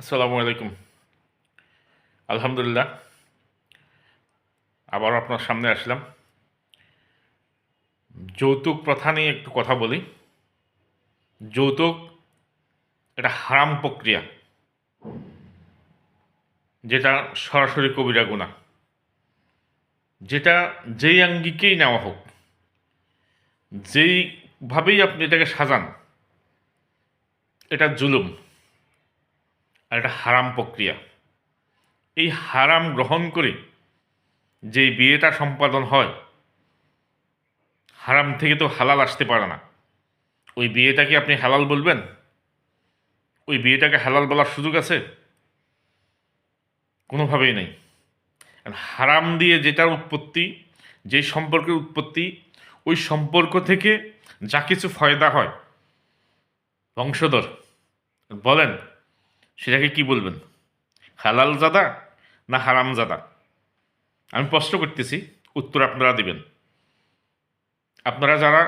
আসসালামু আলাইকুম। আলহামদুলিল্লাহ। আবার আপনার সামনে আসলাম। যৌতুক প্রথা নিয়ে একটু কথা বলি। যৌতুক এটা হারাম প্রক্রিয়া। যেটা সরাসরি কবিরা গুণা যেটা যেই আঙ্গিকেই নেওয়া হোক, যেইভাবেই আপনি এটাকে সাজান, এটা জুলুম। আর একটা হারাম প্রক্রিয়া। এই হারাম গ্রহণ করে যে বিয়েটা সম্পাদন হয়, হারাম থেকে তো হালাল আসতে পারে না। ওই বিয়েটাকে আপনি হালাল বলবেন? ওই বিয়েটাকে হালাল বলার সুযোগ আছে? কোনোভাবেই নেই। হারাম দিয়ে যেটার উৎপত্তি, যেই সম্পর্কের উৎপত্তি, ওই সম্পর্ক থেকে যা কিছু ফয়দা হয়, বংশধর, বলেন সেটাকে কি বলবেন? হালাল জাদা না হারাম জাদা? আমি প্রশ্ন করতেছি, উত্তর আপনারা দিবেন। আপনারা যারা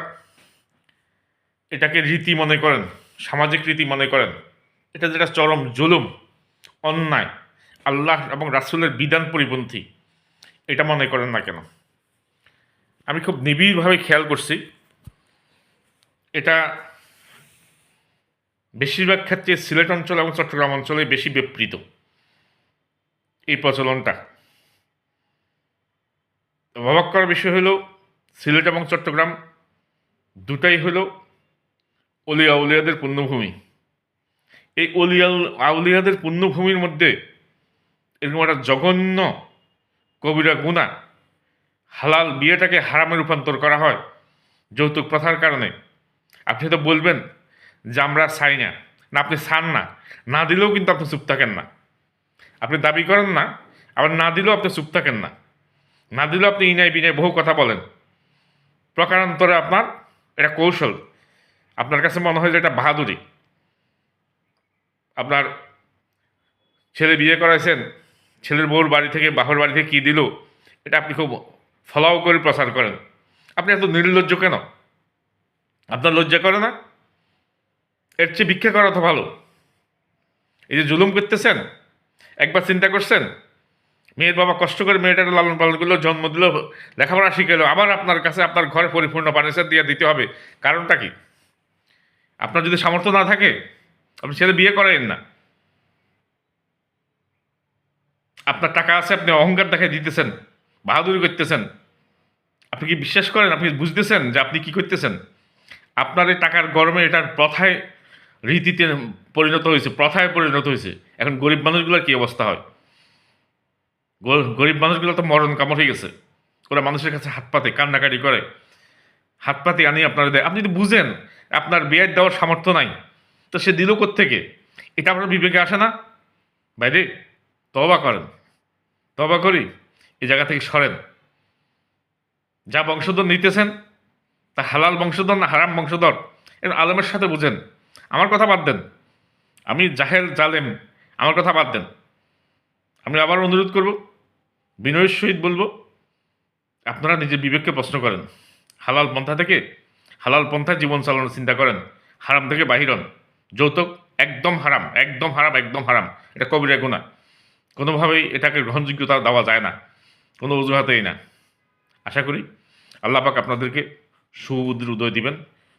এটাকে রীতি মনে করেন, সামাজিক রীতি মনে করেন, এটা যেটা চরম জুলুম, অন্যায়, আল্লাহ এবং রাসুলের বিধান পরিপন্থী, এটা মনে করেন না কেন? আমি খুব নিবিড়ভাবে খেয়াল করছি, এটা বেশিরভাগ ক্ষেত্রে সিলেট অঞ্চল এবং চট্টগ্রাম অঞ্চলে বেশি বিপৃত এই প্রচলনটা। অবাক করার বিষয় হলো, সিলেট এবং চট্টগ্রাম দুটাই হলো অলিয়া উলিয়াদের পুণ্যভূমি এই অলিয়া আউলিয়াদের পুণ্যভূমির মধ্যে এরকম একটা জঘন্য কবিরা গুণা, হালাল বিয়েটাকে হারামে রূপান্তর করা হয় যৌতুক প্রথার কারণে। আপনি তো বলবেন যে আমরা চাই না না আপনি চান না না দিলেও কিন্তু আপনি চুপ থাকেন না। আপনি দাবি করেন না, আবার না দিলেও আপনি চুপ থাকেন না। না দিলেও আপনি ইনায় বিনায় বহু কথা বলেন। প্রকারান্তরে আপনার এটা কৌশল। আপনার কাছে মনে হয় যে এটা বাহাদুরি। আপনার ছেলে বিয়ে করাইছেন, ছেলের বউর বাড়ি থেকে বাহুর বাড়ি থেকে কী দিল, এটা আপনি খুব ফলাও করে প্রচার করেন। আপনি এত নির্লজ্জ কেন? আপনার লজ্জা করে না? এর চেয়ে ভিক্ষা করা তো ভালো। এই যে জুলুম করতেছেন, একবার চিন্তা করছেন, মেয়ের বাবা কষ্ট করে মেয়েটার লালন পালন করল জন্ম দিল, লেখাপড়া শিখেলো আবার আপনার কাছে আপনার ঘরে পরিপূর্ণ ফার্নিচার দিয়ে দিতে হবে, কারণটা কি? আপনার যদি সামর্থ্য না থাকে, আপনি ছেলে বিয়ে করেন না। আপনার টাকা আছে, আপনি অহংকার দেখাই দিতেছেন, বাহাদুরি করতেছেন। আপনি কি বিশ্বাস করেন? আপনি বুঝতেছেন যে আপনি কি করতেছেন? আপনার এই টাকার গরমে এটার প্রথায় রীতিতে পরিণত হয়েছে, প্রথায় পরিণত হয়েছে। এখন গরিব মানুষগুলোর কী অবস্থা হয়? গরিব মানুষগুলো তো মরণ কামড় হয়ে গেছে। ওরা মানুষের কাছে হাত পাতে, কান্নাকাটি করে। হাত পাতে আনি আপনারা দেয়। আপনি যদি বুঝেন, আপনার বিয়ের দেওয়ার সামর্থ্য নাই, তো সে দিল থেকে এটা আপনার বিবেকে আসে না। বাইরে তবা করেন। তবা করি, এই জায়গা থেকে সরেন। যা বংশধর নিতেছেন, তা হালাল বংশধর না হারাম বংশধর? এর আলমের সাথে বুঝেন। আমার কথা বাদ দেন। আমি জাহেল, জালেম, আমার কথা বাদ দেন। আমি আবার অনুরোধ করব, বিনয়ের সহিত বলব, আপনারা নিজের বিবেককে প্রশ্ন করেন। হালাল পন্থা থেকে হালাল পন্থায় জীবন চালানোর চিন্তা করেন। হারাম থেকে বাহির হন। যৌতুক একদম হারাম একদম হারাম একদম হারাম। এটা কবিরা গুণা কোনোভাবেই এটাকে গ্রহণযোগ্যতা দেওয়া যায় না। কোনো অজুহাতেই না। আশা করি আল্লাহ পাক আপনাদেরকে সুবুদ্ধির উদয় দিবেন।